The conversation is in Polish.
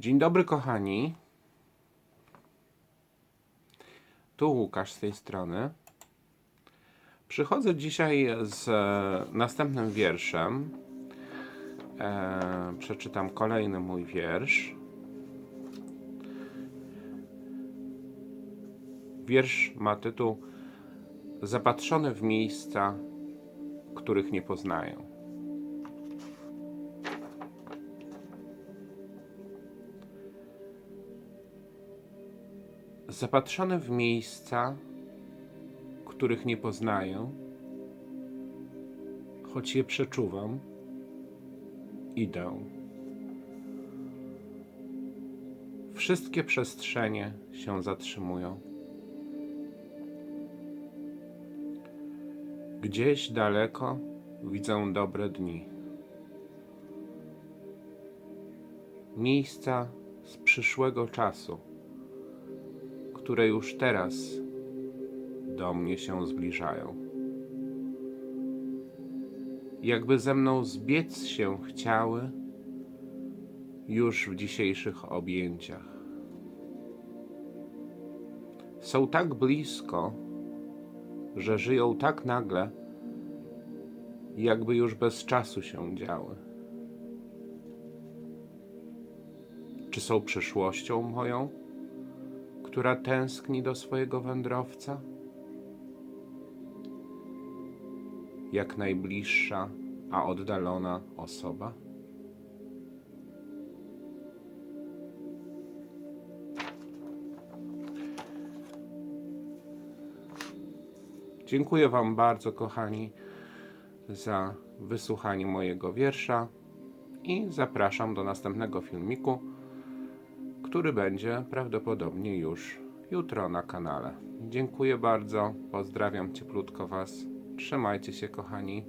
Dzień dobry, kochani. Tu Łukasz z tej strony. Przychodzę dzisiaj z e, następnym wierszem. E, przeczytam kolejny mój wiersz. Wiersz ma tytuł Zapatrzony w miejsca, których nie poznają. Zapatrzony w miejsca, których nie poznaję, choć je przeczuwam, idę. Wszystkie przestrzenie się zatrzymują. Gdzieś daleko widzę dobre dni. Miejsca z przyszłego czasu które już teraz do mnie się zbliżają. Jakby ze mną zbiec się chciały już w dzisiejszych objęciach. Są tak blisko, że żyją tak nagle, jakby już bez czasu się działy. Czy są przyszłością moją? Która tęskni do swojego wędrowca? Jak najbliższa, a oddalona osoba? Dziękuję Wam bardzo, kochani, za wysłuchanie mojego wiersza i zapraszam do następnego filmiku który będzie prawdopodobnie już jutro na kanale. Dziękuję bardzo, pozdrawiam cieplutko Was. Trzymajcie się, kochani.